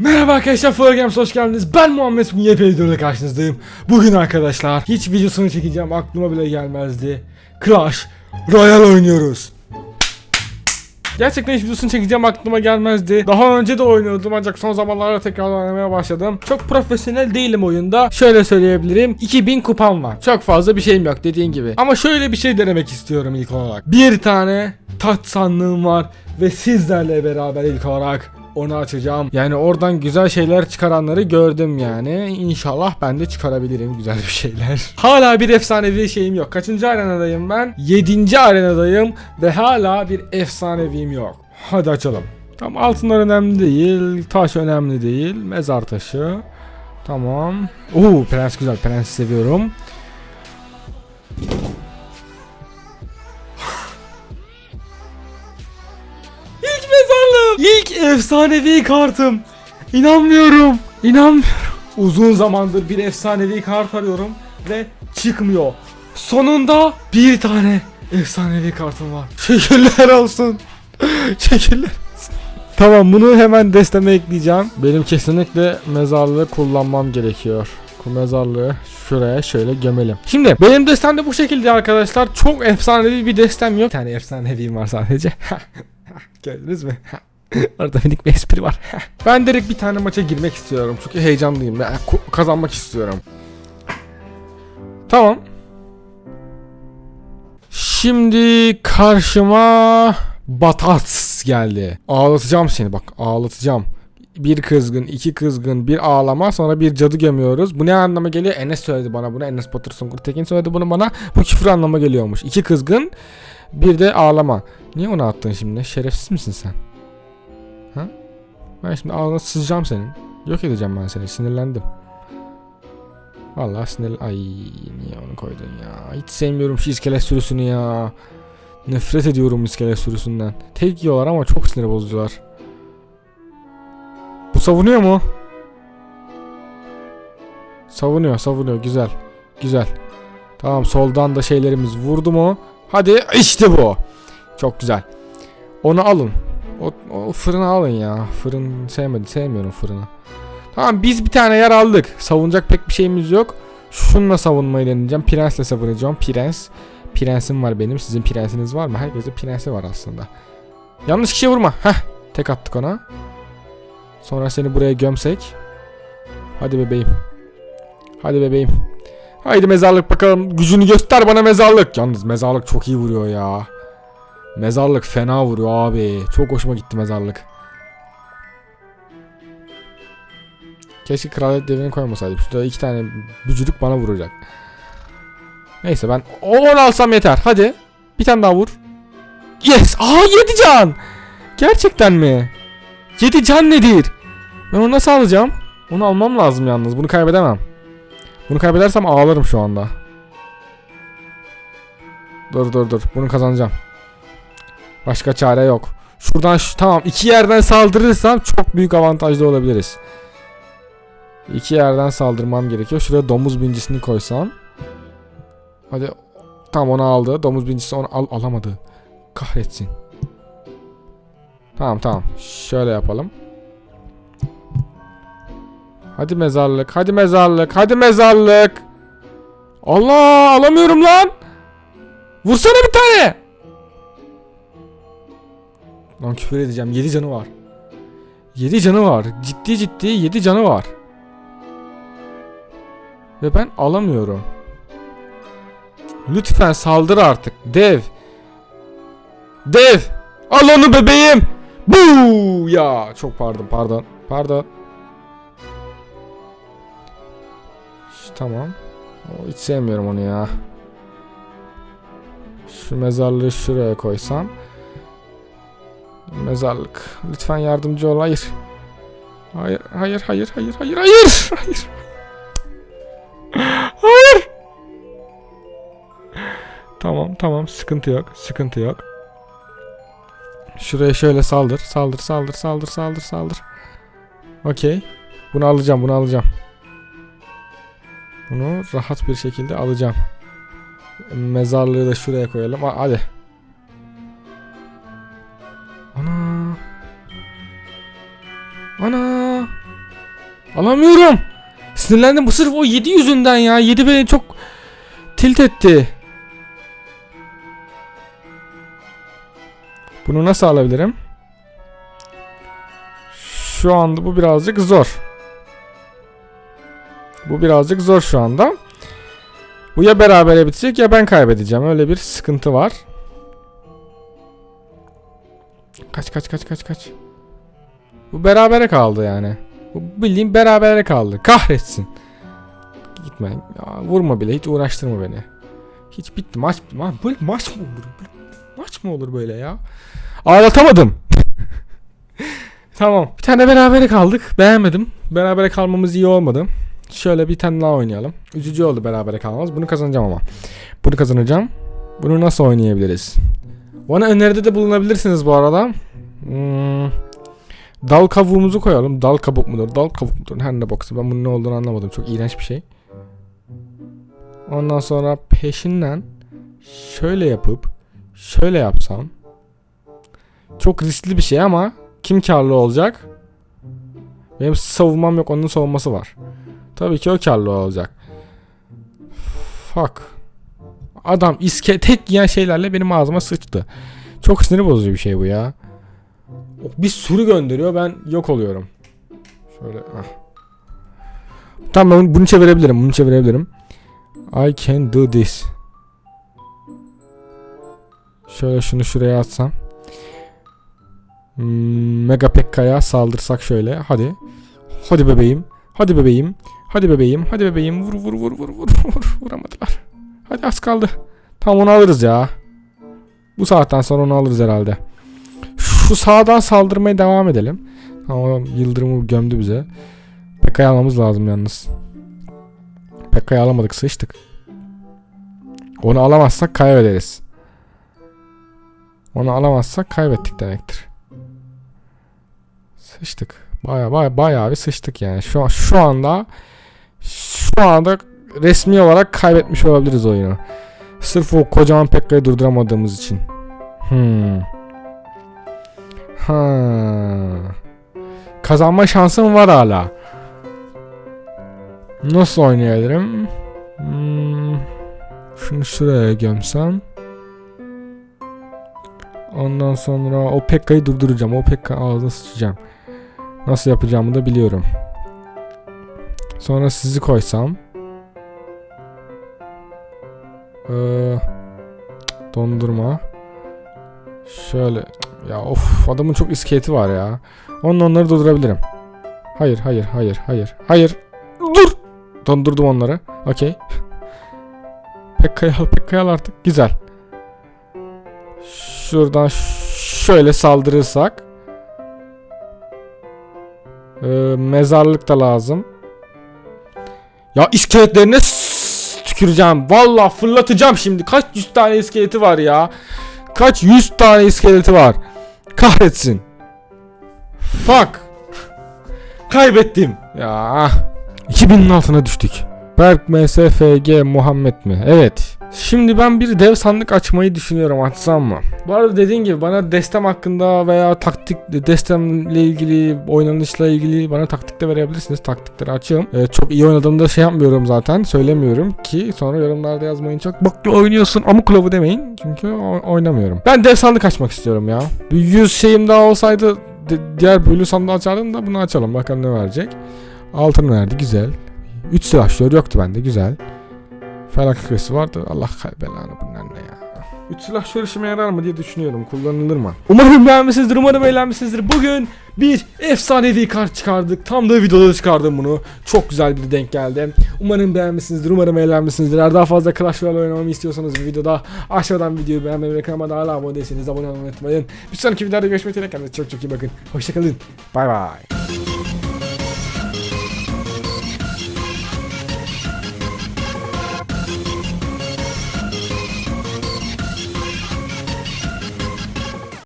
Merhaba arkadaşlar Full Games hoş geldiniz. Ben Muhammed bugün yepyeni videoda karşınızdayım. Bugün arkadaşlar hiç videosunu çekeceğim aklıma bile gelmezdi. Clash Royale oynuyoruz. Gerçekten hiç videosunu çekeceğim aklıma gelmezdi. Daha önce de oynuyordum ancak son zamanlarda tekrar oynamaya başladım. Çok profesyonel değilim oyunda. Şöyle söyleyebilirim. 2000 kupam var. Çok fazla bir şeyim yok dediğin gibi. Ama şöyle bir şey denemek istiyorum ilk olarak. Bir tane taç sandığım var ve sizlerle beraber ilk olarak onu açacağım. Yani oradan güzel şeyler çıkaranları gördüm yani. İnşallah ben de çıkarabilirim güzel bir şeyler. Hala bir efsanevi şeyim yok. Kaçıncı arenadayım ben? 7. arenadayım ve hala bir efsanevim yok. Hadi açalım. Tam altınlar önemli değil, taş önemli değil. Mezar taşı. Tamam. Oo prens güzel. Prens seviyorum. İlk efsanevi kartım. İnanmıyorum. İnanmıyorum. Uzun zamandır bir efsanevi kart arıyorum ve çıkmıyor. Sonunda bir tane efsanevi kartım var. Şekiller olsun. Şekiller. Tamam bunu hemen desteme ekleyeceğim. Benim kesinlikle mezarlığı kullanmam gerekiyor. Bu mezarlığı şuraya şöyle gömelim. Şimdi benim destem de bu şekilde arkadaşlar. Çok efsanevi bir destem yok. Bir tane efsaneviyim var sadece. Gördünüz mü? Orada minik bir espri var. ben direkt bir tane maça girmek istiyorum. Çünkü heyecanlıyım. Ben kazanmak istiyorum. Tamam. Şimdi karşıma Batats geldi. Ağlatacağım seni bak ağlatacağım. Bir kızgın, iki kızgın, bir ağlama sonra bir cadı gömüyoruz. Bu ne anlama geliyor? Enes söyledi bana bunu. Enes Batur Sungur Tekin söyledi bunu bana. Bu küfür anlama geliyormuş. İki kızgın, bir de ağlama. Niye onu attın şimdi? Şerefsiz misin sen? Ha? Ben şimdi ağzına sızacağım senin. Yok edeceğim ben seni. Sinirlendim. Vallahi sinir... Ay niye onu koydun ya? Hiç sevmiyorum şu iskelet sürüsünü ya. Nefret ediyorum iskelet sürüsünden. Tek yiyorlar ama çok sinir bozucular. Bu savunuyor mu? Savunuyor, savunuyor. Güzel. Güzel. Tamam soldan da şeylerimiz vurdu mu? Hadi işte bu. Çok güzel. Onu alın. O, o fırını alın ya. Fırın sevmedi. Sevmiyorum fırını. Tamam biz bir tane yer aldık. Savunacak pek bir şeyimiz yok. Şununla savunmayı deneyeceğim. Prensle savunacağım. Prens. Prensim var benim. Sizin prensiniz var mı? Herkesin prensi var aslında. Yanlış kişiye vurma. Heh. Tek attık ona. Sonra seni buraya gömsek. Hadi bebeğim. Hadi bebeğim. Haydi mezarlık bakalım. Gücünü göster bana mezarlık. Yalnız mezarlık çok iyi vuruyor ya. Mezarlık fena vuruyor abi. Çok hoşuma gitti mezarlık. Keşke kraliyet devrini koymasaydım. Şurada iki tane bücürük bana vuracak. Neyse ben 10 alsam yeter. Hadi. Bir tane daha vur. Yes. Aa 7 can. Gerçekten mi? 7 can nedir? Ben onu nasıl alacağım? Onu almam lazım yalnız. Bunu kaybedemem. Bunu kaybedersem ağlarım şu anda. Dur dur dur. Bunu kazanacağım. Başka çare yok. Şuradan şu, tamam iki yerden saldırırsam çok büyük avantajlı olabiliriz. İki yerden saldırmam gerekiyor. Şuraya domuz bincisini koysam. Hadi. Tam onu aldı. Domuz bincisi onu al alamadı. Kahretsin. Tamam tamam. Şöyle yapalım. Hadi mezarlık. Hadi mezarlık. Hadi mezarlık. Allah alamıyorum lan. Vursana bir tane. Lan küfür edeceğim. 7 canı var. 7 canı var. Ciddi ciddi 7 canı var. Ve ben alamıyorum. Lütfen saldır artık. Dev. Dev. Al onu bebeğim. Bu ya. Çok pardon pardon. Pardon. Tamam. O, hiç sevmiyorum onu ya. Şu mezarlığı şuraya koysam. Mezarlık. Lütfen yardımcı ol. Hayır. Hayır, hayır, hayır, hayır, hayır, hayır. Hayır. Hayır. Tamam, tamam. Sıkıntı yok. Sıkıntı yok. Şuraya şöyle saldır. Saldır, saldır, saldır, saldır, saldır. Okey. Bunu alacağım, bunu alacağım. Bunu rahat bir şekilde alacağım. Mezarlığı da şuraya koyalım. Ha- Hadi. Alamıyorum. Sinirlendim bu sırf o 7 yüzünden ya. 7 beni çok tilt etti. Bunu nasıl alabilirim? Şu anda bu birazcık zor. Bu birazcık zor şu anda. Bu ya berabere bitecek ya ben kaybedeceğim. Öyle bir sıkıntı var. Kaç kaç kaç kaç kaç. Bu berabere kaldı yani. Bildiğim berabere kaldı. Kahretsin. Gitme. Ya, vurma bile. Hiç uğraştırma beni. Hiç bitti. Maç, ma böyle maç mı olur? Böyle maç mı olur böyle ya? Ağlatamadım. tamam. Bir tane berabere kaldık. Beğenmedim. Berabere kalmamız iyi olmadı. Şöyle bir tane daha oynayalım. Üzücü oldu berabere kalmamız. Bunu kazanacağım ama. Bunu kazanacağım. Bunu nasıl oynayabiliriz? Bana öneride de bulunabilirsiniz bu arada. Hmm. Dal kavuğumuzu koyalım. Dal kabuk mudur? Dal kabuk mudur? Her ne boksa. Ben bunun ne olduğunu anlamadım. Çok iğrenç bir şey. Ondan sonra peşinden şöyle yapıp şöyle yapsam çok riskli bir şey ama kim karlı olacak? Benim savunmam yok. Onun savunması var. Tabii ki o karlı olacak. Fuck. Adam iske tek yiyen şeylerle benim ağzıma sıçtı. Çok sinir bozucu bir şey bu ya. Bir sürü gönderiyor ben yok oluyorum. Şöyle ah. Tamam ben bunu çevirebilirim. Bunu çevirebilirim. I can do this. Şöyle şunu şuraya atsam. Hmm, Mega Pekka'ya saldırsak şöyle. Hadi. Hadi bebeğim. Hadi bebeğim. Hadi bebeğim. Hadi bebeğim. Vur vur vur vur vur vur. Vuramadılar. Hadi az kaldı. Tamam onu alırız ya. Bu saatten sonra onu alırız herhalde. Şu sağdan saldırmaya devam edelim. Tamam yıldırımı gömdü bize. Pekka'yı almamız lazım yalnız. Pekka'yı alamadık sıçtık. Onu alamazsak kaybederiz. Onu alamazsak kaybettik demektir. Sıçtık. Baya baya baya bir sıçtık yani. Şu şu anda şu anda resmi olarak kaybetmiş olabiliriz oyunu. Sırf o kocaman Pekka'yı durduramadığımız için. Hmm. Ha. Kazanma şansım var hala. Nasıl oynayabilirim? Hmm. Şunu şuraya gömsem. Ondan sonra o Pekka'yı durduracağım. O Pekka ağzına sıçacağım. Nasıl yapacağımı da biliyorum. Sonra sizi koysam. Ee, dondurma. Şöyle. Ya of adamın çok iskeleti var ya. Onunla onları durdurabilirim. Hayır hayır hayır hayır. Hayır. Dur. Dondurdum onları. Okey. Pekka'yı al Pekka'yı al artık. Güzel. Şuradan şöyle saldırırsak. Ee, mezarlık da lazım. Ya iskeletlerine tüküreceğim. Vallahi fırlatacağım şimdi. Kaç yüz tane iskeleti var ya. Kaç yüz tane iskeleti var. Kahretsin. Fuck. Kaybettim. Ya. 2000'in altına düştük. Berk MSFG Muhammed mi? Evet. Şimdi ben bir dev sandık açmayı düşünüyorum açsam mı? Bu arada dediğin gibi bana destem hakkında veya taktik destemle ilgili oynanışla ilgili bana taktik de verebilirsiniz. Taktikleri açığım. Ee, çok iyi oynadığımda şey yapmıyorum zaten. Söylemiyorum ki sonra yorumlarda yazmayın çok. Bak ya oynuyorsun amuk kılavu demeyin. Çünkü oynamıyorum. Ben dev sandık açmak istiyorum ya. Bir 100 şeyim daha olsaydı di- diğer bölü sandığı açardım da bunu açalım. Bakalım ne verecek. Altın verdi güzel. 3 silahşör yoktu bende güzel. Felak küresi vardı. Allah belanı bunlar ne ya. Üç silahşör işime yarar mı diye düşünüyorum. Kullanılır mı? Umarım beğenmişsinizdir. Umarım eğlenmişsinizdir. Bugün bir efsanevi kart çıkardık. Tam da videoda çıkardım bunu. Çok güzel bir denk geldi. Umarım beğenmişsinizdir. Umarım eğlenmişsinizdir. Eğer daha fazla Clash Royale oynamamı istiyorsanız bu videoda aşağıdan videoyu beğenmeyi ve kanalıma da hala abone değilseniz abone olmayı unutmayın. Bir sonraki videoda görüşmek üzere. Kendinize çok çok iyi bakın. Hoşçakalın. Bay bay.